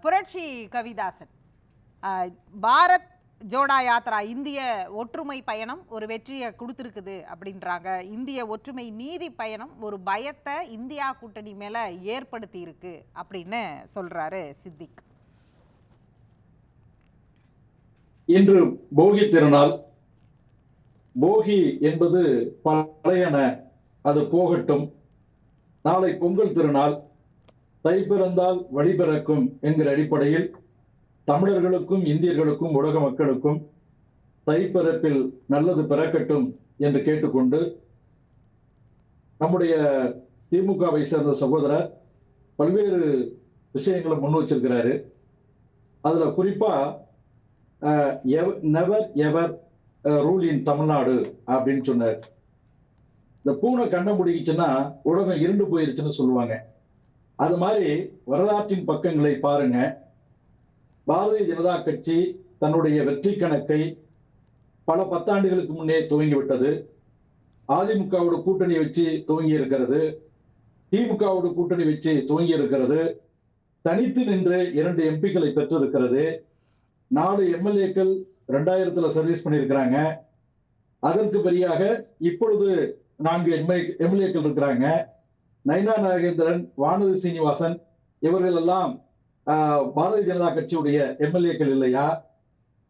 புரட்சி கவிதாசன். பாரத் ஜோடா யாத்ரா இந்திய ஒற்றுமை பயணம் ஒரு வெற்றியை கொடுத்துருக்குது அப்படின்றாங்க. இந்திய ஒற்றுமை நீதி பயணம் ஒரு பயத்தை இந்தியா கூட்டணி மேல ஏற்படுத்தி இருக்கு அப்படின்னு சொல்றாரு சித்திக். இன்று போகி திருநாள். போகி என்பது பழையன அது போகட்டும். நாளை பொங்கல் திருநாள். தை பிறந்தால் வழி பிறக்கும் என்கிற அடிப்படையில் தமிழர்களுக்கும் இந்தியர்களுக்கும் உலக மக்களுக்கும் தை பிறப்பில் நல்லது பிறக்கட்டும் என்று கேட்டுக்கொண்டு நம்முடைய திமுகவை சேர்ந்த சகோதரர் பல்வேறு விஷயங்களை முன் வச்சிருக்கிறாரு. அதுல குறிப்பா never ever rule in Tamil Nadu அப்படின்னு சொன்னார். இந்த பூனை கண்ணை முடிக்குச்சுன்னா உலகம் இருண்டு போயிருச்சுன்னு சொல்லுவாங்க. அது மாதிரி வரலாற்றின் பக்கங்களை பாருங்க. பாரதிய ஜனதா கட்சி தன்னுடைய வெற்றி கணக்கை பல பத்தாண்டுகளுக்கு முன்னே துவங்கி விட்டது. அதிமுகவோட கூட்டணி வச்சு துவங்கி இருக்கிறது. திமுகவோட கூட்டணி வச்சு துவங்கி இருக்கிறது. தனித்து நின்று இரண்டு எம்பிக்களை பெற்றிருக்கிறது. நாலு எம்எல்ஏக்கள் ரெண்டாயிரத்துல சர்வீஸ் பண்ணியிருக்கிறாங்க. அதற்கு பெரியாக இப்பொழுது நான்கு எம்எல்ஏக்கள் இருக்கிறாங்க. நயனா நாகேந்திரன் வானதி சீனிவாசன் இவர்கள் எல்லாம் ஆஹ், பாரதிய ஜனதா கட்சியுடைய எம்எல்ஏக்கள் இல்லையா?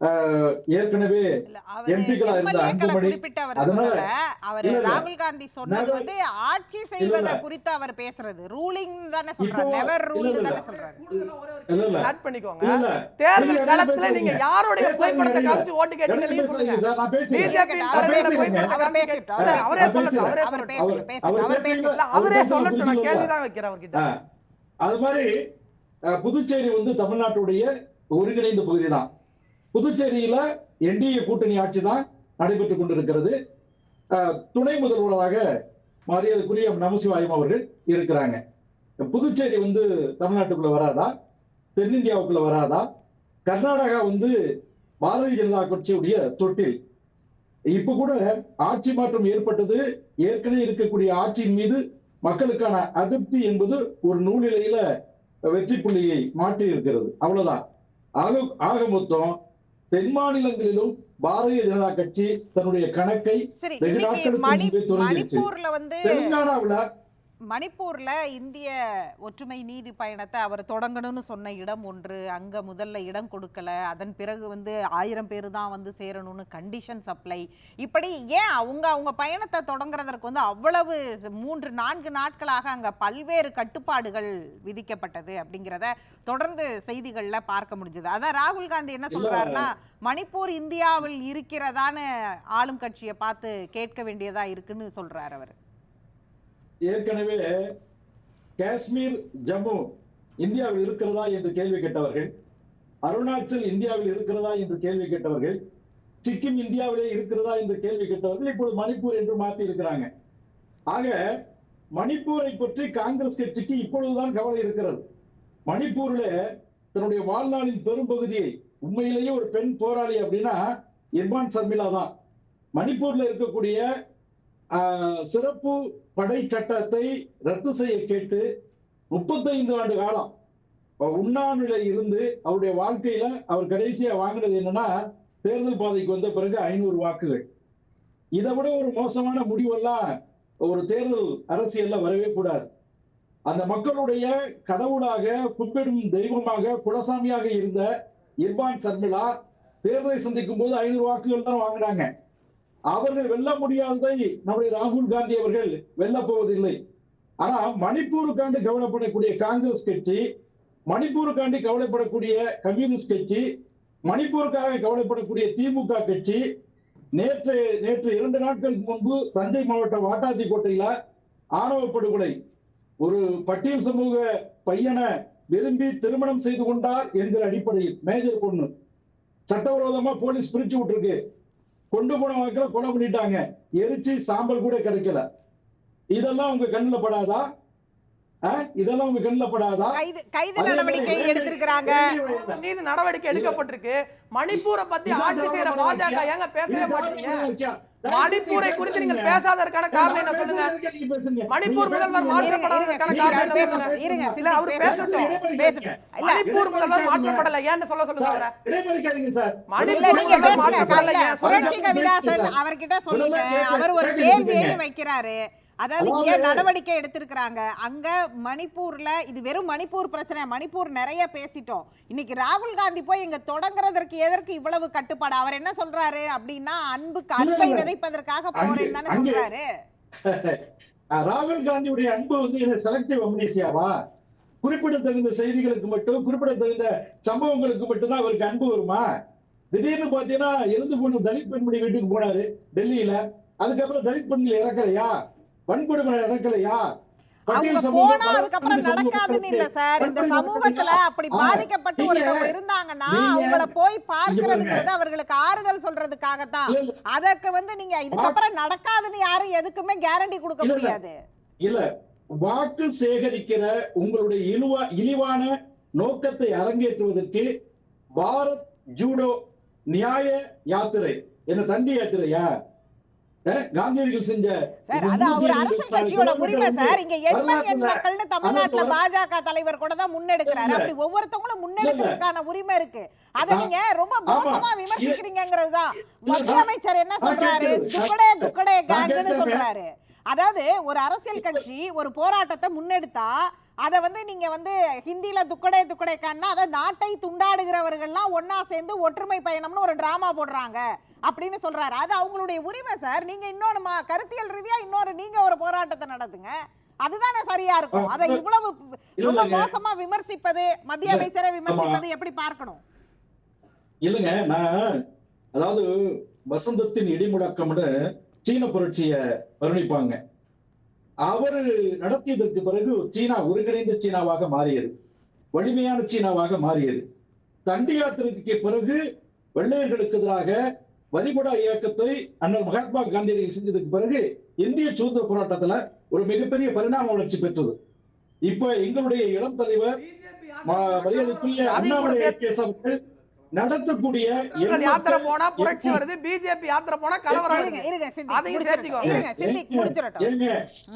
ஏற்கனவே எம்பிக்களா இருந்த அன்புமணி, அதனால- அவர். ராகுல் காந்தி சொன்னது வந்து ஆட்சி செய்வதை. குறித்து அவர் பேசுறது. ரூலிங் தானே சொல்றாரு. Never rule. தானே சொல்றாரு. இல்ல இல்ல. ஆட் பண்ணிக்கோங்க. தேர்தல் பேசாதீங்க. நீங்க யாருடைய பேசாதீங்க, புகைப்படத்தை. காமிச்சு ஓட்டு கேட்டீங்க நீங்க சொல்லுங்க. பிஜேபி பேசுறீங்க. புகைப்படத்தை அவர் காமிச்சு பேசிட்டு, இல்ல, அவர். சொல்லட்டும். அவரே அவர் சொல்லட்டும். அவர் இல்ல, அவரே சொல்லட்டும். நான். கேள்விதான் வைக்கிறேன் அவர்கிட்ட. அது மாதிரி புதுச்சேரி வந்து தமிழ்நாட்டுடைய ஒருங்கிணைந்த பகுதி தான் புதுச்சேரியில என்டிஏ கூட்டணி ஆட்சி தான் நடைபெற்றுக் கொண்டிருக்கிறது. துணை முதல்வராக மரியாதைக்குரிய நமசிவாயம் அவர்கள் இருக்கிறாங்க. புதுச்சேரி வந்து தமிழ்நாட்டுக்குள்ள வராதா? தென்னிந்தியாவுக்குள்ள வராதா? கர்நாடகா வந்து பாரதிய ஜனதா கட்சியுடைய தொட்டில். இப்ப கூட ஆட்சி மாற்றம் ஏற்பட்டது ஏற்கனவே இருக்கக்கூடிய ஆட்சியின் மீது மக்களுக்கான அதிருப்தி என்பது ஒரு நூலிலையில வெற்றி புள்ளியை மாற்றி இருக்கிறது அவ்வளவுதான். ஆக ஆக மொத்தம் தென் மாநிலங்களிலும் பாரதிய ஜனதா கட்சி தன்னுடைய கணக்கை சரி வெகு இன்னைக்கு நாட்களுக்கு மணி முன்பே தொடங்கிடுச்சு. மணிப்பூர்ல வந்து தெலுங்கானாவுல மணிப்பூர்ல இந்திய ஒற்றுமை நீதி பயணத்தை அவர் தொடங்கணும்னு சொன்ன இடம் ஒன்று. அங்க முதல்ல இடம் கொடுக்கல. அதன் பிறகு வந்து ஆயிரம் பேர் தான் வந்து சேரணும்னு கண்டிஷன் சப்ளை இப்படி ஏன் அவங்க அவங்க பயணத்தை தொடங்குறதற்கு வந்து அவ்வளவு மூன்று நான்கு நாட்களாக அங்க பல்வேறு கட்டுப்பாடுகள் விதிக்கப்பட்டது அப்படிங்கிறத தொடர்ந்து செய்திகள்ல பார்க்க முடிஞ்சது. அதான் ராகுல் காந்தி என்ன இல்ல. சொல்றாருன்னா மணிப்பூர் இந்தியாவில் இருக்கிறதான ஆளும் கட்சியை பார்த்து கேட்க வேண்டியதா இருக்குன்னு சொல்றாரு அவர். ஏற்கனவே காஷ்மீர் ஜம்மு இந்தியாவில் இருக்கிறதா என்று கேள்வி கேட்டவர்கள் அருணாச்சல் இந்தியாவில் இருக்கிறதா என்று கேள்வி கேட்டவர்கள் சிக்கிம் இந்தியாவிலே இருக்கிறதா என்று கேள்வி கேட்டவர்கள் இப்பொழுது மணிப்பூர் என்று மாற்றி இருக்கிறாங்க. ஆக மணிப்பூரை பற்றி காங்கிரஸ் கட்சிக்கு இப்பொழுதுதான் கவலை இருக்கிறது. மணிப்பூர்ல தன்னுடைய வாழ்நாளின் பெரும்பகுதியை உண்மையிலேயே ஒரு பெண் போராளி அப்படின்னா இர்பான் சர்மிளா தான். மணிப்பூர்ல இருக்கக்கூடிய சிறப்பு படை சட்டத்தை ரத்து செய்ய கேட்டு முப்பத்தைந்து ஆண்டு காலம் உண்ணாநிலை இருந்து அவருடைய வாழ்க்கையில அவர் கடைசியா வாங்கினது என்னன்னா தேர்தல் பாதைக்கு வந்த பிறகு ஐநூறு வாக்குகள். இதை விட ஒரு மோசமான முடிவெல்லாம் ஒரு தேர்தல் அரசியல்ல வரவே கூடாது. அந்த மக்களுடைய கடவுளாக கும்பிடும் தெய்வமாக குலசாமியாக இருந்த இர்பான் சர்மிளா தேர்தலை சந்திக்கும் போது ஐநூறு வாக்குகள் தான் வாங்கினாங்க. அவர்கள் வெல்ல முடியாததை நம்முடைய ராகுல் காந்தி அவர்கள் வெல்ல போவதில்லை. ஆனா மணிப்பூருக்காண்டு கவலைப்படக்கூடிய காங்கிரஸ் கட்சி மணிப்பூருக்காண்டி கவலைப்படக்கூடிய கம்யூனிஸ்ட் கட்சி மணிப்பூருக்காக கவலைப்படக்கூடிய திமுக கட்சி நேற்று நேற்று இரண்டு நாட்களுக்கு முன்பு தஞ்சை மாவட்டம் வாட்டாத்திக்கோட்டையில ஆணவ படுகொலை. ஒரு பட்டியல் சமூக பையனை விரும்பி திருமணம் செய்து கொண்டார் என்கிற அடிப்படையில் மேஜர் பொண்ணு. சட்டவிரோதமா போலீஸ் பிரிச்சு விட்டுருக்கு. கொண்டு போன வாக்கில் கொலை பண்ணிட்டாங்க. எரிச்சு சாம்பல் கூட கிடைக்கல. இதெல்லாம் உங்க கண்ணில் படாதா? இதெல்லாம் உங்க கண்ணில் படாதா? கைது கைது நடவடிக்கை எடுத்திருக்கிறாங்க. மீது நடவடிக்கை எடுக்கப்பட்டிருக்கு. மணிப்பூரை பத்தி ஆட்சி செய்யற பாஜக ஏங்க பேசவே மாட்டீங்க? மணிப்பூரை குறித்து நீங்கள் பேசாததற்கான காரணம் என்ன சொல்லுங்க? மணிப்பூர் முதல்வர் மாற்றப்படாததற்கான காரணம் என்ன பேசுங்க. சொல்லுங்க? இருங்க, இல்ல அவர் பேசட்டும். பேசட்டும். மணிப்பூர் முதல்வர் மாற்றப்படல ஏன்னு சொல்ல சொல்லுங்க அவரை. இடைமறிக்காதீங்க சார். மணிப்பூர் நீங்க பேசுங்க. கவிதாசன் அவர்கிட்ட சொல்லுங்க அவர் ஒரு கேள்வியை வைக்கிறாரு. அதாவது இங்க நடவடிக்கை எடுத்திருக்கிறாங்க? அங்க மணிப்பூர்ல இது வெறும் மணிப்பூர் பிரச்சனை மணிப்பூர் நிறைய பேசிட்டோம். இன்னைக்கு ராகுல் காந்தி போய் இங்க தொடங்குறதற்கு எதற்கு இவ்வளவு கட்டுப்பாடு? அவர் என்ன சொல்றாரு அப்படின்னா அன்புக்கு அன்பை இல்ல. விதைப்பதற்காக போறேன்னு தானே சொல்றாரு. ராகுல் காந்தியுடைய அன்பு வந்து செலக்டிவ் அம்னீசியாவா? குறிப்பிடத்தகுந்த செய்திகளுக்கு மட்டும் குறிப்பிடத்தகுந்த சம்பவங்களுக்கு மட்டும்தான் அவருக்கு அன்பு வருமா? திடீர்னு பாத்தீங்கன்னா இறந்து போன தலித் பெண்மணி வீட்டுக்கு போனாரு டெல்லியில. அதுக்கப்புறம் தலித் பெண்கள் இறக்கலையா? வன்கொடுமை அவங்க போனா அதுக்கப்புறம் நடக்காதுன்னு இல்ல சார் இந்த சமூகத்துல? அப்படி பாதிக்கப்பட்டு ஒருத்தவங்க இருந்தாங்கன்னா அவங்கள போய். பார்க்கிறதுங்கிறது அவர்களுக்கு ஆறுதல் இல்ல, அதற்கு வந்து நீங்க இதுக்கப்புறம் நடக்காதுன்னு யாரும் எதுக்குமே கேரண்டி கொடுக்க. முடியாது இல்ல வாக்கு சேகரிக்கிற உங்களுடைய இழிவா இழிவான நோக்கத்தை அரங்கேற்றுவதற்கு பாரத் ஜூடோ நியாய யாத்திரை என்ன தண்டி யாத்திரையா காந்தியடிகள் செஞ்ச சார் இது அது அவர் அரசியல் கட்சியோட உரிமை சார். இங்க எண்மண் எண் மக்கள்னு தமிழ்நாட்டுல பாஜக தலைவர் கூட தான் முன்னெடுக்கிறாரு. அப்படி ஒவ்வொருத்தவங்களும் முன்னெடுக்கிறதுக்கான உரிமை இருக்கு. அத நீங்க ரொம்ப மோசமா விமர்சிக்கிறீங்கிறது தான். அமைச்சர் என்ன சொல்றாரு. துக்கடே துக்கடே கேங்குன்னு. சொல்றாரு. அதாவது ஒரு அரசியல் கட்சி ஒரு போராட்டத்தை முன்னெடுத்தா அத வந்து நீங்க வந்து ஹிந்தில துக்கடே துக்கடே கான்னா அதை நாட்டை துண்டாடுகிறவர்கள்லாம் ஒண்ணா சேர்ந்து ஒற்றுமை பயணம்னு ஒரு டிராமா போடுறாங்க அப்படின்னு சொல்றாரு. அது அவங்களுடைய உரிமை சார் நீங்க இன்னொரு கருத்தியல் ரீதியா இன்னொரு நீங்க ஒரு போராட்டத்தை நடத்துங்க. அதுதானே சரியா இருக்கும். அதை இவ்வளவு ரொம்ப. மோசமா விமர்சிப்பது மத்திய. அமைச்சரை விமர்சிப்பது எப்படி பார்க்கணும்? இல்லைங்க நான் அதாவது வசந்தத்தின் இடிமுழக்கம்னு சீன புரட்சிய வர்ணிப்பாங்க. அவரு நடத்தியதற்கு பிறகு சீனா ஒருங்கிணைந்த சீனாவாக மாறியது. வலிமையான சீனாவாக மாறியது. தண்டி யாத்திரைக்கு பிறகு வெள்ளையர்களுக்கு எதிராக வரிபடா இயக்கத்தை அண்ணல் மகாத்மா காந்தியடிகள் செஞ்சதுக்கு பிறகு இந்திய சுதந்திர போராட்டத்துல ஒரு மிகப்பெரிய பரிணாம வளர்ச்சி பெற்றது. இப்ப எங்களுடைய இளம் தலைவர் மரியாதைக்குரிய அண்ணாமலை அவர்கள் நடத்தக்கூடிய யாத்திரை போனா புரட்சி வருது பிஜேபி யாத்திரை போனா கலவரம் அதையும். சேர்த்துக்கோங்க.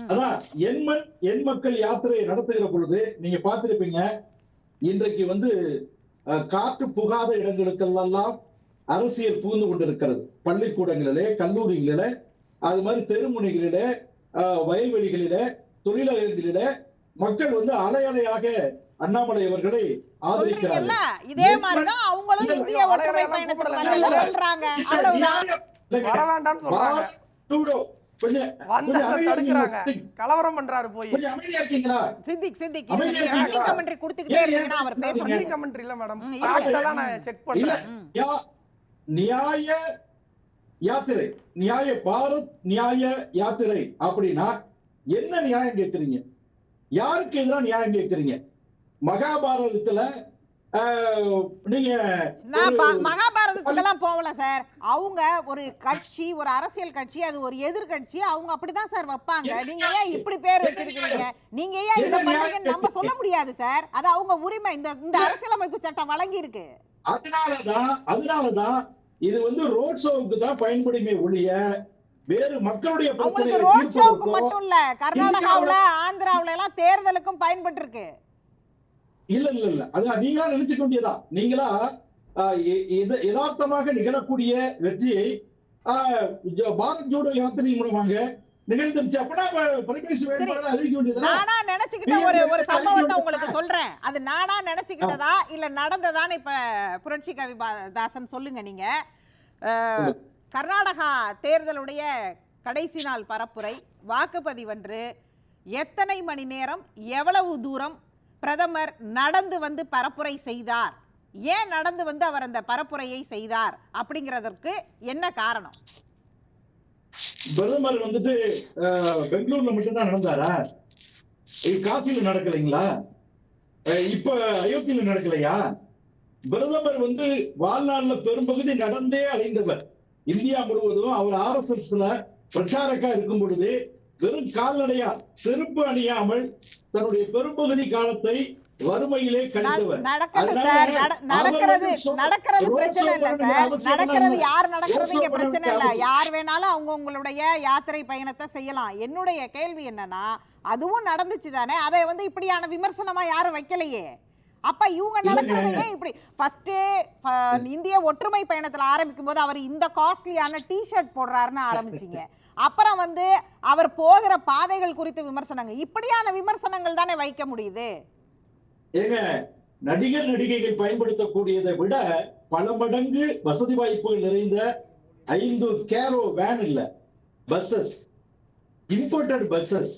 அதான் எண்மண் எண் மக்கள் யாத்திரையை நடத்துகிற பொழுது நீங்க பார்த்திருப்பீங்க இன்றைக்கு வந்து அஹ், காற்று புகாத இடங்களுக்கெல்லாம் அரசியல் புகுந்து கொண்டிருக்கிறது பள்ளிக்கூடங்களிலே கல்லூரிகளிலே அது மாதிரி தெருமுனைகளிலே வயல்வெளிகளிலே தொழிலகங்களிலே மக்கள் வந்து அலை அலையாக அண்ணாமலை அவர்களை ஆதரிக்கிறார்கள். இதே மாதிரிதான் அவங்களும் இந்திய ஒற்றுமை. வரல இல்ல. சொல்றாங்க. அவ்வளவுதான். வர வேண்டாம்னு சொல்றாங்க. இருங்க. கலவரம் பண்றாரு போய். கொஞ்சம் அமைதியா இருக்கீங்களா? சித்திக் சித்திக்? ரன்னிங் கமெண்ட்ரி கொடுத்துக்கிட்டே அவர்? பேசணும் சொல்லி கமெண்ட்ரி இல்ல மேடம். நான் செக் பண்றேன் நியாய யாத்திரை நியாய பாரத் நியாய யாத்திரை அப்படின்னா என்ன நியாயம் கேட்கறீங்க? யாருக்கு எதிராக நியாயம் கேட்கறீங்க? மகாபாரதத்துல மகாபாரதத்துக்கெல்லாம் போகல சார். அவங்க ஒரு கட்சி ஒரு அரசியல் கட்சி அது ஒரு எதிர்கட்சி அவங்க அப்படிதான் சார் வைப்பாங்க. நீங்க ஏன் இப்படி பேர் வச்சிருக்கீங்க நீங்க ஏன் இதை என்ன பண்றீங்கன்னு நம்ம சொல்ல முடியாது சார். அது அவங்க உரிமை. இந்த இந்த அரசியலமைப்பு சட்டம் வழங்கி இருக்கு அதனாலதான் அதனாலதான் இது வந்து ரோட் ஷோவுக்கு தான் பயன்படுமே ஒழிய வேறு மக்களுடைய அவங்களுக்கு ரோட் தீர்ப்பதற்கோ மட்டும் இல்ல கர்நாடகாவுல ஆந்திராவுல எல்லாம் தேர்தலுக்கும் பயன்பட்டு இல்ல இல்ல இல்ல. அது நீங்களா நினைச்சுக்க வேண்டியதா நீங்களா யதார்த்தமாக நிகழக்கூடிய வெற்றியை பாரத் ஜோடோ யாத்திரை மூலமாக நானா நினைச்சுக்கிட்ட ஒரு ஒரு சம்பவத்தை உங்களுக்கு சொல்றேன். அது நானா நினைச்சுக்கிட்டதா இல்ல நடந்ததான்னு இப்ப புரட்சி கவி பா- தாசன் சொல்லுங்க நீங்க. கர்நாடகா தேர்தலுடைய கடைசி நாள் பரப்புரை வாக்குப்பதிவன்று எத்தனை மணி நேரம் எவ்வளவு தூரம் பிரதமர் நடந்து வந்து பரப்புரை செய்தார். ஏன் நடந்து வந்து அவர் அந்த பரப்புரையை செய்தார் அப்படிங்கிறதற்கு என்ன காரணம்? பிரதமர் வந்துட்டு ஆஹ், பெங்களூர்ல மட்டும்தான் நடந்தாரா? காசியில நடக்கலைங்களா? இப்ப அயோத்தியில நடக்கலையா? பிரதமர் வந்து வாழ்நாள்ல பெரும்பகுதி நடந்தே அலைந்தவர் இந்தியா முழுவதும் அவர் ஆர்எஸ்எஸ்ல பிரச்சாரக்கா இருக்கும் பொழுது வெறும் கால்நடையா செருப்பு அணியாமல் தன்னுடைய பெரும்பகுதி காலத்தை வறுமையிலே சார். நட- நடக்கிறது நடக்கிறது ரோட் பிரச்சனை இல்ல சார். நடக்கிறது. யார் நடக்கிறது இங்க பிரச்சனை இல்ல. யார் வேணாலும் அவங்க உங்களுடைய யாத்திரை பயணத்தை செய்யலாம். என்னுடைய கேள்வி என்னன்னா அதுவும் நடந்துச்சு தானே அதை வந்து இப்படியான விமர்சனமா யாரும் வைக்கலையே. அப்ப இவங்க. நடக்கிறது ஏன் இப்படி ஃபர்ஸ்ட் இந்திய ஒற்றுமை பயணத்துல ஆரம்பிக்கும் போது அவர் இந்த காஸ்ட்லியான டி ஷர்ட் போடுறாருன்னு ஆரம்பிச்சீங்க. அப்புறம் வந்து அவர் போகிற பாதைகள் குறித்து விமர்சனங்கள். இப்படியான விமர்சனங்கள் தானே வைக்க முடியுது? ஏங்க நடிகர் நடிகைகள் பயன்படுத்தக்கூடியதை விட பல மடங்கு வசதி வாய்ப்புகள் நிறைந்த ஐந்து கேரோ வேன் இல்ல. பஸ்ஸஸ் இம்போர்ட்டட் பஸ்ஸஸ்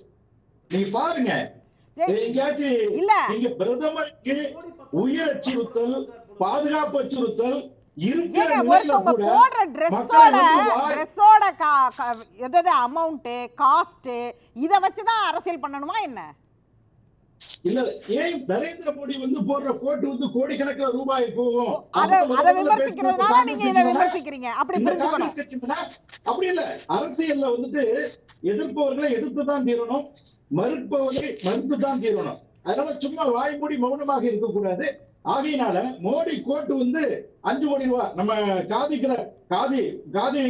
நீங்க பாருங்க இல்ல. நீங்க பிரதமருக்கு உயிர் அச்சுறுத்தல் பாதுகாப்பு அச்சுறுத்தல் போடுற ட்ரெஸ்ஸோட ட்ரெஸ்ஸோட எதாவது அமௌண்ட் காஸ்ட் இத வச்சு தான் அரசியல் பண்ணணுமா என்ன? இல்ல ஏன் நரேந்திர மோடி வந்து போடுற கோட்டு வந்து கோடிக்கணக்கில் ரூபாய் போகும்? அத விமர்சிக்கிறதுனால நீங்க இத விமர்சிக்கிறீங்க. அப்படி இந்த புரிஞ்சுக்கணும். காங்கிரஸ் கட்சியினரா? அப்படி இல்ல அரசியல்ல வந்துட்டு எதிர்ப்பவர்களை எதிர்த்து தான் தீரணும். மறுப்பவர்களை மறுத்து தான் தீரணும். அதனால சும்மா வாய் மூடி மௌனமாக இருக்கக்கூடாது. ஆகையினால மோடி கோட்டு வந்து அஞ்சு கோடி ரூபாய் நம்ம காதிக்கிற காதி காதி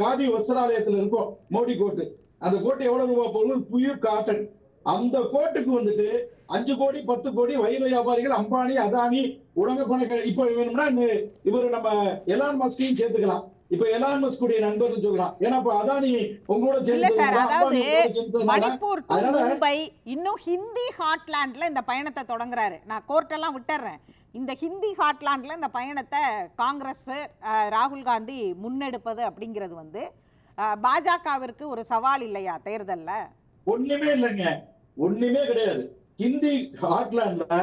காதி வஸ்திராலயத்துல இருக்கும் மோடி கோட்டு அந்த கோட்டு எவ்வளவு ரூபாய் போகும் புயூர் காட்டன். அந்த கோட்டுக்கு வந்துட்டு அஞ்சு கோடி பத்து கோடி வைர வியாபாரிகள் அம்பானி அதானி உலக பணக்கார இப்ப வேணும்னா இவர் நம்ம எலான் மஸ்கையும் சேர்த்துக்கலாம். இப்ப எலான் மஸ்குடைய நண்பர்னு சொல்லலாம் ஏன்னா இப்ப அதானி உங்களோட இல்ல சார் சேர்ந்ததுனால, அதாவது மணிப்பூர் மும்பை இன்னும் ஹிந்தி ஹாட்லாண்ட்ல இந்த பயணத்தை தொடங்குறாரு. நான் கோர்ட் எல்லாம் விட்டுறேன். இந்த ஹிந்தி ஹாட்லாண்ட்ல இந்த பயணத்தை காங்கிரஸ் ராகுல் காந்தி முன்னெடுப்பது அப்படிங்கிறது வந்து பாஜகவிற்கு ஒரு சவால் இல்லையா தேர்தல்ல? ஒண்ணுமே இல்லைங்க. ஒண்ணுமே கிடையாது. ஹிந்தி ஹாட்லாண்ட்ல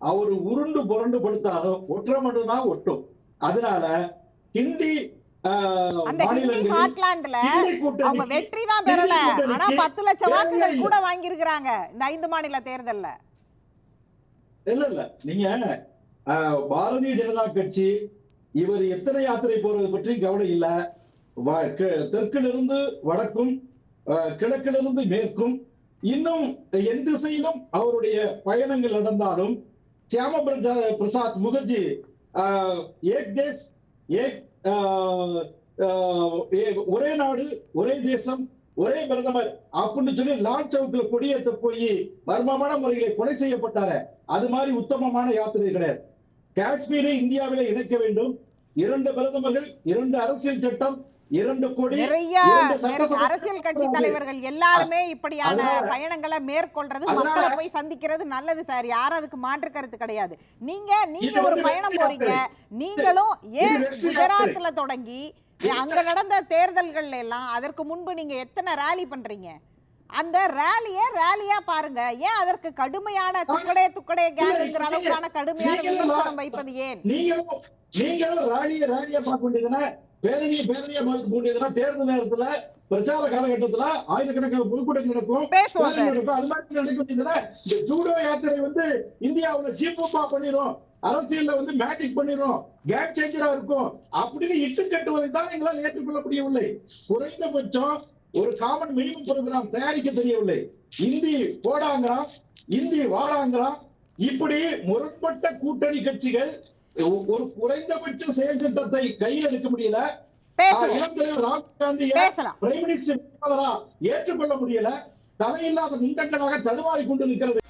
அவர் உருண்டு புரண்டு படுத்தாலும் ஒற்றை மட்டும் தான் ஒட்டும். அதனால ஹிந்தி அந்த ஹிந்தி ஹாட்லாண்ட்ல அவங்க வெற்றி தான் பெறல. ஆனா பத்து லட்சம் வாக்குகள். கூட வாங்கியிருக்கிறாங்க இந்த ஐந்து மாநில தேர்தல்ல. இல்ல இல்ல. நீங்க பாரதிய ஜனதா கட்சி இவர் எத்தனை யாத்திரை போறது பற்றி கவலை இல்ல. தெற்கிலிருந்து வடக்கும் கிழக்கிலிருந்து மேற்கும் இன்னும் எந்த திசையிலும் அவருடைய பயணங்கள் நடந்தாலும் சியாம பிரசா- பிரசாத் முகர்ஜி ஏக் தேஸ் ஏக் ஒரே நாடு ஒரே தேசம் ஒரே பிரதமர் அப்படின்னு சொல்லி லால் சவுக்ல கொடியேற்ற போய் மர்மமான முறையில கொலை செய்யப்பட்டாரு. அது மாதிரி உத்தமமான யாத்திரை கிடையாது. காஷ்மீரை இந்தியாவிலே இணைக்க வேண்டும். இரண்டு பிரதமர்கள் இரண்டு அரசியல் சட்டம் நிறைய அரசியல் கட்சி தலைவர்கள் எல்லாருமே இப்படியான பயணங்களை மேற்கொள்றது மக்களை போய் சந்திக்கிறது நல்லது சார். யாரும் அதுக்கு மாற்று கருத்து கிடையாது. நீங்க நீங்க ஒரு பயணம் போறீங்க. நீங்களும் ஏன். குஜராத்ல தொடங்கி அங்க நடந்த தேர்தல்கள்ல எல்லாம் அதற்கு முன்பு நீங்க எத்தனை ரேலி பண்றீங்க? அந்த ரேலிய ரேலியா பாருங்க. ஏன் அதற்கு கடுமையான துக்கடே துக்கடே நீங்க- அளவுக்கான கடுமையான விமர்சனம் வைப்பது ஏன்? நீங்களும் நீங்களும் ராணிய ராணியா பார்க்க வேண்டியதுனா பேரணிய பேரணியா பார்க்க வேண்டியதுனா தேர்தல் நேரத்துல பிரச்சார காலகட்டத்துல ஆயிரக்கணக்கான பொதுக்கூட்டங்கள் நடக்கும். நடக்கும். அது மாதிரி நடக்க வேண்டியதுனா இந்த ஜூடோ யாத்திரை வந்து இந்தியாவுல சீப்பா பண்ணிரும். அரசியல்ல வந்து மேஜிக் பண்ணிரும். கேம் சேஞ்சரா இருக்கும். அப்படின்னு இட்டு கட்டுவதை தான் எங்களால் ஏற்றுக்கொள்ள முடியவில்லை குறைந்தபட்சம் ஒரு காமன் மினிமம் ப்ரோக்ராம் தயாரிக்க தெரியவில்லை. இந்தி போடாங்கிறான் இந்தி வாடாங்கிறான் இப்படி முரண்பட்ட கூட்டணி கட்சிகள் ஒரு குறைந்தபட்ச செயல் திட்டத்தை கையில் எடுக்க முடியல. ராகுல் காந்தி பேசலாம். பிரைம் மினிஸ்டர் ஏற்றுக்கொள்ள முடியல. தலையில்லாத முண்டங்களாக தடுமாறி கொண்டு இருக்கிறது